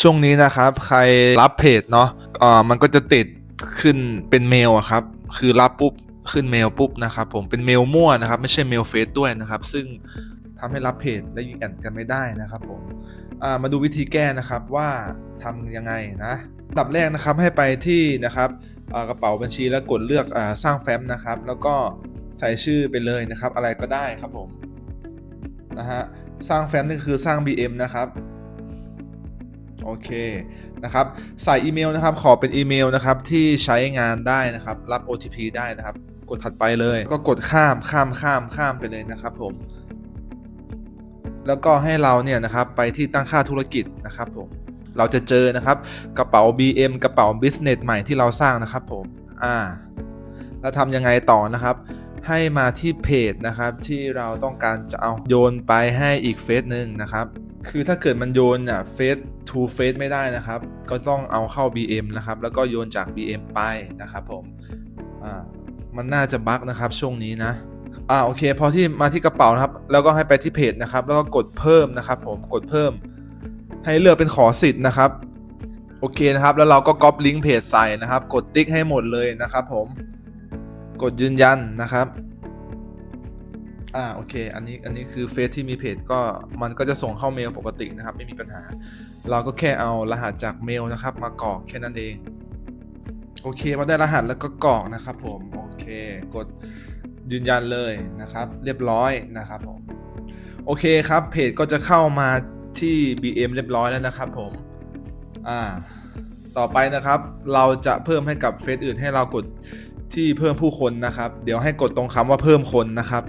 ช่วงนี้นะครับ ใครรับเพจเนาะอ่มันก็จะติดขึ้นเป็นเมลอะครับ คือรับปุ๊บขึ้นเมลปุ๊บนะครับ ผมเป็นเมลมั่วนะครับ ไม่ใช่เมลเฟซด้วยนะครับ ซึ่งทำให้รับเพจและยิงแอดกันไม่ได้นะครับผมอ่ามาดูวิธีแก้นะครับว่าทำยังไงนะอันดับแรกนะครับให้ไปที่นะครับกระเป๋าบัญชีแล้วกดเลือกอสร้างแฟ้มนะครับ แล้วก็ใส่ชื่อไปเลยนะครับ อะไรก็ได้ครับผมนะฮะสร้างแฟ้มนี่คือสร้าง BM นะครับ โอเคนะครับใส่อีเมลนะครับ ขอเป็นอีเมลนะครับที่ใช้งานได้นะครับ รับ OTP ได้นะครับ กดถัดไปเลย ก็กดข้ามข้ามข้ามข้ามไปเลยนะครับผม แล้วก็ให้เราเนี่ยนะครับไปที่ตั้งค่าธุรกิจนะครับผมเราจะเจอนะครับกระเป๋า BM กระเป๋า Business ใหม่ที่เราสร้างนะครับผมอ่าแล้วทำยังไงต่อนะครับ ให้มาที่เพจนะครับที่เราต้องการจะเอาโยนไปให้อีกเฟซหนึ่งนะครับ คือถ้าเกิดมันโยนอะเฟซ to เฟซไม่ได้นะครับ ก็ต้องเอาเข้า BM นะครับ แล้วก็โยนจาก BM ไปนะครับผมอ่ามันน่าจะบั๊กนะครับช่วงนี้นะอ่าโอเค พอที่มาที่กระเป๋านะครับ แล้วก็ให้ไปที่เพจนะครับ แล้วก็กดเพิ่มนะครับ ผมกดเพิ่ม ให้เลือกเป็นขอสิทธิ์นะครับโอเคนะครับ แล้วเราก็ก๊อปลิงก์เพจใส่นะครับ กดติ๊กให้หมดเลยนะครับ ผม กดยืนยันนะครับ อ่าโอเค อันนี้อันนี้คือเฟซที่มีเพจก็มันก็จะส่งเข้าเมลปกตินะครับ ไม่มีปัญหา เราก็แค่เอารหัสจากเมลนะครับ มากรอกแค่นั้นเอง โอเคพอได้รหัสแล้วก็กรอกนะครับ ผมโอเค กดยืนยันเลยนะครับ เรียบร้อยนะครับผมโอเคครับเพจก็จะเข้ามาที่ BM เรียบร้อยแล้วนะครับ ผมอ่าต่อไปนะครับ เราจะเพิ่มให้กับเฟซอื่นให้เรากดที่เพิ่มผู้คนนะครับ เดี๋ยวให้กดตรงคำว่าเพิ่มคนนะครับ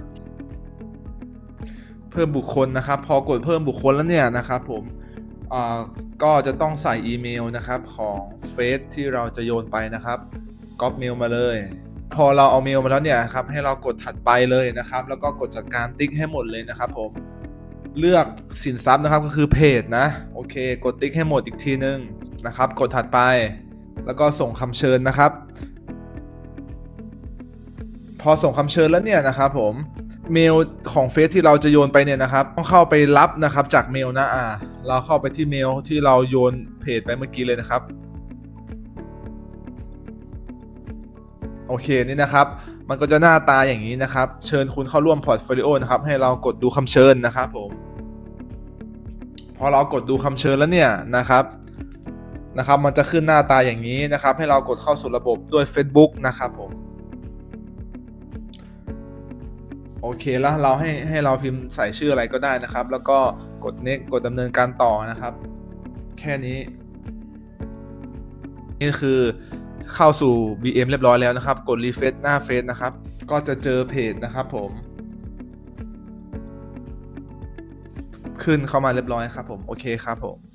เพิ่มบุคคลนะครับ พอกดเพิ่มบุคคลแล้วเนี่ยนะครับผมก็จะต้องใส่อีเมลนะครับของเฟซที่เราจะโยนไปนะครับก๊อปเมลมาเลย พอเราเอาเมลมาแล้วเนี่ยครับให้เรากดถัดไปเลยนะครับ แล้วก็กดจัดการติ๊กให้หมดเลยนะครับผมเลือกสินทรัพย์นะครับก็คือเพจนะโอเค กดติ๊กให้หมดอีกทีนึงนะครับ กดถัดไป แล้วก็ส่งคำเชิญนะครับ พอส่งคำเชิญแล้วเนี่ยนะครับผม เมลของเฟซที่เราจะโยนไปเนี่ยนะครับ ต้องเข้าไปรับนะครับจากเมลนะอ่า เราเข้าไปที่เมลที่เราโยนเพจไปเมื่อกี้เลยนะครับ โอเคนี่นะครับ มันก็จะหน้าตาอย่างนี้นะครับ เชิญคุณเข้าร่วมพอร์ตโฟลิโอนะครับ ให้เรากดดูคำเชิญนะครับผมพอเรากดดูคำเชิญแล้วเนี่ยนะครับนะครับ มันจะขึ้นหน้าตาอย่างนี้นะครับ ให้เรากดเข้าสู่ระบบด้วย Facebook นะครับผม โอเคแล้วเราให้ให้เราพิมพ์ใส่ชื่ออะไรก็ได้นะครับ แล้วก็กด next กดดำเนินการต่อนะครับ แค่นี้ นี่คือเข้าสู่ BM เรียบร้อยแล้วนะครับ กด refresh หน้าเฟซนะครับ ก็จะเจอเพจนะครับผม ขึ้นเข้ามาเรียบร้อยครับผม โอเคครับผม